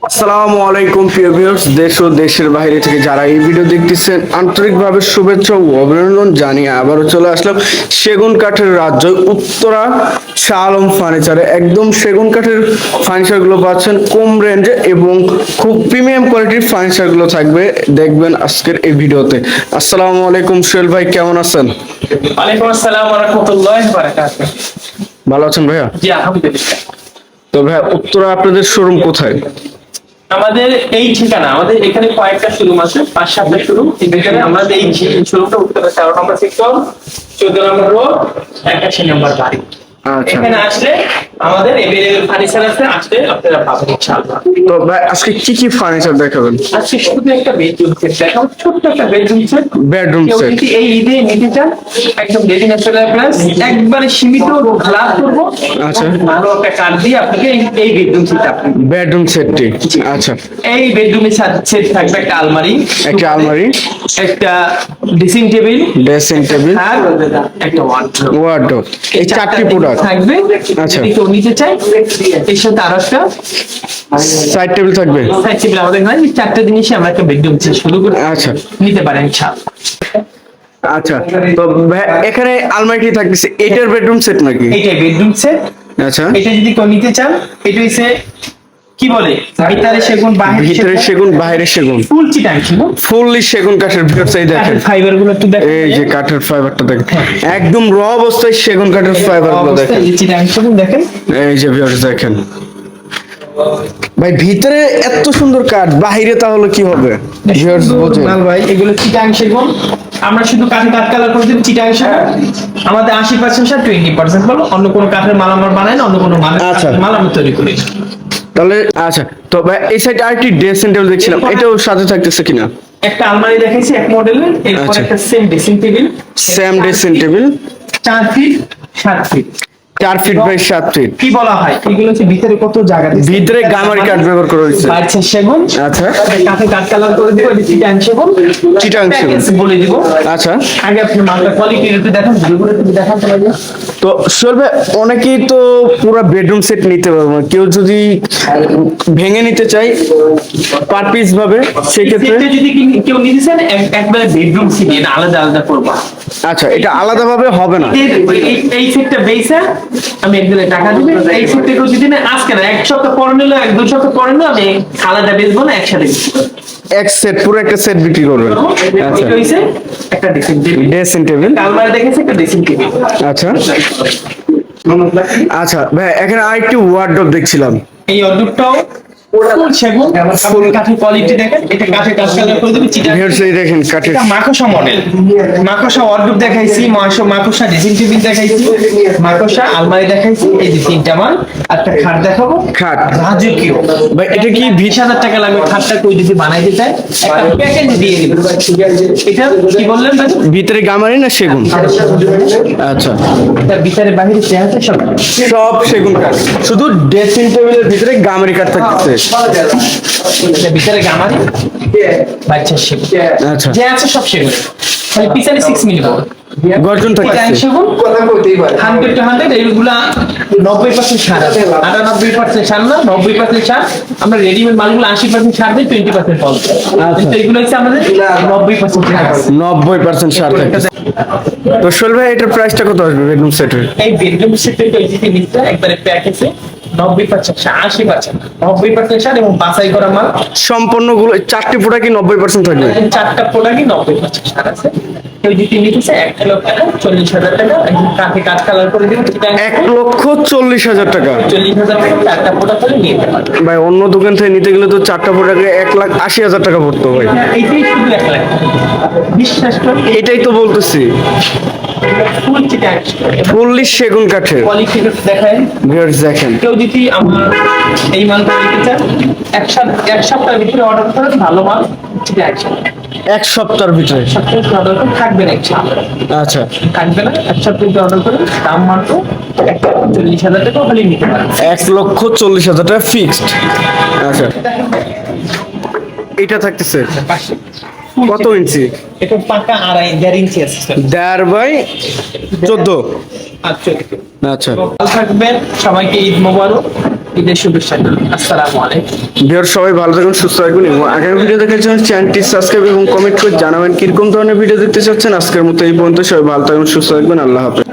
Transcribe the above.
আসসালামু আলাইকুম প্রিয় ভিউয়ার্স দেশ ও দেশের বাইরে থেকে যারা এই ভিডিও দেখতেছেন আন্তরিকভাবে শুভেচ্ছা ও অভিনন্দন জানিয়ে আবারও চলে আসলাম সেগুন কাঠের রাজ্য উত্তরা শাহ আলম ফার্নিচারে একদম সেগুন কাঠের ফার্নিচারগুলো পাচ্ছেন কম রেঞ্জে এবং খুব প্রিমিয়াম কোয়ালিটির ফার্নিচারগুলো থাকবে। দেখবেন আজকের এই ভিডিওতে আসসালামু আলাইকুম সোহেল ভাই কেমন আছেন? ওয়ালাইকুম আসসালাম ওয়া রাহমাতুল্লাহি ওয়া বারাকাতুহু ভালো আছেন ভাইয়া? জি আলহামদুলিল্লাহ। তো ভাইয়া উত্তরা আপনাদের শোরুম কোথায়? আমাদের এই ঠিকানা আমাদের এখানে কয়েকটা শোরুম আছে পাঁচ সাতটা শোরুম এখানে আমাদের এই শোরুমটা উত্তরে তেরো নম্বর সেক্টর চোদ্দ নম্বর রোড একাশি নম্বর বাড়ি। আচ্ছা। এখানে আসলে আমাদের এভেলেবেল ফার্নিচার আছে আসলে আপনারা পাবেন ইনশাআল্লাহ। তো ভাই আজকে কি কি ফার্নিচার দেখাবেন? আজকে শুধু একটা বেডরুম সেট দেখাও ছোট্ট একটা বেডরুম সেট বেডরুম সেট যদি এই ঈদে নিতে চান একদম রেডি ন্যাচারাল প্লাস একবারে সীমিত লাভ করব। আচ্ছা। ভালো একটা কার্ড দিয়ে আপনাকে এই- এই বেডরুম সেট আপনি বেডরুম সেটটি আচ্ছা। এই বেডরুমে সেট থাকবে একটা আলমারি। একটা আলমারি। একটা ড্রেসিং টেবিল ড্রেসিং টেবিল আর একটা ওয়ার্ড্রোব ওয়ার্ডরোব এই চারটি প্রোডাক্ট থাকবে। আচ্ছা। নিতে চাই। এর সাথে আরও একটা সাইড টেবিল থাকবে। সাইড টেবিল আমাদের এই চারটে জিনিসই আমরা একটা বেডরুম শুরু করে আচ্ছা। নিতে পারেন ছাপ আচ্ছা তো এখানে আলমারিটি থাকতেছে এটার বেডরুম সেট নাকি? এটা বেডরুম সেট আচ্ছা। এটা যদি কেউ নিতে চান এটা হচ্ছে কি বলে? ভিতরে সেগুন বাহিরে ভিতরে সেগুন? বাইরে সেগুন। ফুল চিটাং ফুললি সেগুন কাঠের ভিতর এই দেখেন। ফাইবারগুলো একটু দেখেন। এই যে কাঠের ফাইবারটা দেখেন। একদম র অবস্থায় সেগুন কাঠের ফাইবারগুলো দেখেন। চিটাং সেগুন দেখেন। এই যে ভিউয়ার্স দেখেন। ভাই ভিতরে এত সুন্দর কাঠ বাহিরে তাহলে কি হবে? ভিউয়ার্স বোঝেন। ভাই এগুলো চিটাং সেগুন? আমরা শুধু কাঠে কাঠ কালার করে দিই চিটাং সেগুন? আমাদের আশি পার্সেন্ট সার টোয়েন্টি পার্সেন্ট বলো। অন্য কোনো কাঠের মাল আমরা বানাই না অন্য কোনো মাল আচ্ছা। মাল আমরা তৈরি করি। তাহলে আচ্ছা তো ভাই এই সাইডে আরেকটি ড্রেসিং টেবিল দেখছিলাম এটাও সাথে থাকতেছে কিনা? একটা আলমারি দেখাইছি এক মডেলের এরপর আচ্ছা। একটা same dressing table same dressing table চার ফিট সাত ফিট চার ফিট বাই সাত ফিট কি বলা হয়? এগুলো হচ্ছে ভিতরে কত জায়গা ভিতরে গামারি কাঠ ব্যবহার করা হয়েছে। বাড়ছে সেগুন। আচ্ছা। কাঠে কাঠ কালার করে দিব এটা চিটাং সেগুন। চিটাং সেগুন। বলে দিব। আচ্ছা। আগে আপনি মালটা কোয়ালিটি একটু দেখান ভিডিওগুলো একটু দেখান তো। তো ভাই অনেকেই তো পুরো বেডরুম সেট নিতে পারবে না। কেউ যদি ভেঙে নিতে চাই পার পিস ভাবে সেক্ষেত্রে যদি কেউ নিতে চান একবারে বেডরুম সিট আলাদা আলাদা করব। আচ্ছা এটা আলাদা ভাবে হবে না। এই- সেটটা বেসে আমি একদিনে টাকা দিবেন এই সেটটা কেউ যদি আজকে না এক সপ্তাহ পরে নিলো এক দুই সপ্তাহ পরে নিলো আমি আলাদা বেচবো না একসাথে এক সেট পুরো একটা সেট বিক্রি করবেন। আচ্ছা। হইছে একটা ড্রেসিং টেবিল ড্রেসিং টেবিল আলমারি দেখেছি একটা ড্রেসিং টেবিল আচ্ছা। আচ্ছা ভাই এখানে আরেকটি ওয়ার্ডরোব দেখছিলাম। এই অদূরটাও ফুল সেগুন ফুল কাঠের কোয়ালিটি দেখেন এটা কাঠের কাজ কালার করে দিবি চিটা এই দেখেন কাঠের। এটা মডেল মাকড়সা ওয়ার্ডরোব দেখাইছি ড্রেসিং টেবিল দেখাইছি মাকড়সা আলমারি দেখাইছি এই যে তিনটা মাল একটা খাট দেখাবো। খাট। রাজকীয়। ভাই এটা কি বিশ হাজার টাকা লাগবে খাটটা কই একটা প্যাকেজ দিয়ে দিবে। এটা কি বললেন ভাই? ভিতরে গামারি না সেগুন? আচ্ছা। এটা ভিতরে আছে সব। সব সেগুন কাঠ। শুধু ড্রেসিং টেবিলের ভিতরে গামারি কাঠ থাকতেছে। এটা ভিতরে গামারি বাচ্চা সেগুন আচ্ছা। যে আছে সব সেগুন খালি পিছনে সিক্স মিলি গর্জন থাকতেছে সেগুন হান্ড্রেড টু হান্ড্রেড এইগুলা নব্বই পার্সেন্ট আছে। আটানব্বই পার্সেন্ট সার না নব্বই পার্সেন্ট সার। আমরা রেডিমেড মালগুলো আশি পার্সেন্ট দিই। টোয়েন্টি পার্সেন্ট কিন্তু এগুলো হচ্ছে আমাদের নব্বই পার্সেন্ট আছে। নব্বই পার্সেন্ট থাকতেছে তো সোহেল ভাই এটার প্রাইসটা কত আসবে বেডরুম সেটের? এই বেডরুম সেটের জিনিসটা একবারে প্যাকেজে নব্বই পার্সেন্ট আশি পার্সেন্ট নব্বই পার্সেন্ট সার এবং বাছাই করা মাল সম্পূর্ণগুলো চারটি পুরা কি নব্বই পার্সেন্ট থাকবে? চারটা প্রোডাক্টই নব্বই পার্সেন্ট সার আছে। কেউ যদি নিতে চায় একটা টাকা চল্লিশ হাজার টাকা। একদম কাঠে কাঠ কালার করে এক লক্ষ চল্লিশ হাজার টাকা। চল্লিশ হাজার টাকা চারটা প্রোডাক্ট হলে নিয়ে যেতে ভাই অন্য দোকান থেকে নিতে গেলে তো চারটা প্রোডাক্টে এক লাখ আশি হাজার টাকা পড়তো ভাই। এইটাই শুধু এক লাখ বিশ্বাস করে। এটাই তো বলতেছি। ফুললি সেগুন কাঠের। ভিউয়ার্স দেখেন। কেউ যদি আমার এই মালটা নিতে চান এক সপ্তাহ এক সপ্তাহের ভিতরে অর্ডার করেন ভালো মাল এক সপ্তাহের ভিতরে? থাকবে না আচ্ছা। থাকবে না এক সপ্তাহে অর্ডার করে দাম মাত্র চল্লিশ হাজার টাকা হলে নিতে পারেন এক লক্ষ চল্লিশ হাজার টাকা ফিক্সড আচ্ছা। এটা থাকতেছে কত ইঞ্চি এটা পাকা আড়াই দেড় ইঞ্চি আছে স্যার দেড় বাই চোদ্দ। আচ্ছা। আচ্ছা ভালো থাকবেন। সবাইকে ঈদ মোবারক। ঈদের শুভেচ্ছা আসসালামু আলাইকুম। ভিউয়ার সবাই ভালো থাকুন সুস্থ থাকুন এবং আগামী ভিডিও দেখার জন্য চ্যানেলটি সাবস্ক্রাইব এবং কমেন্ট করে জানাবেন কীরকম ধরনের ভিডিও দেখতে চাচ্ছেন। আজকের মতো এই পর্যন্ত সবাই ভালো থাকুন সুস্থ থাকবেন আল্লাহ হাফেজ।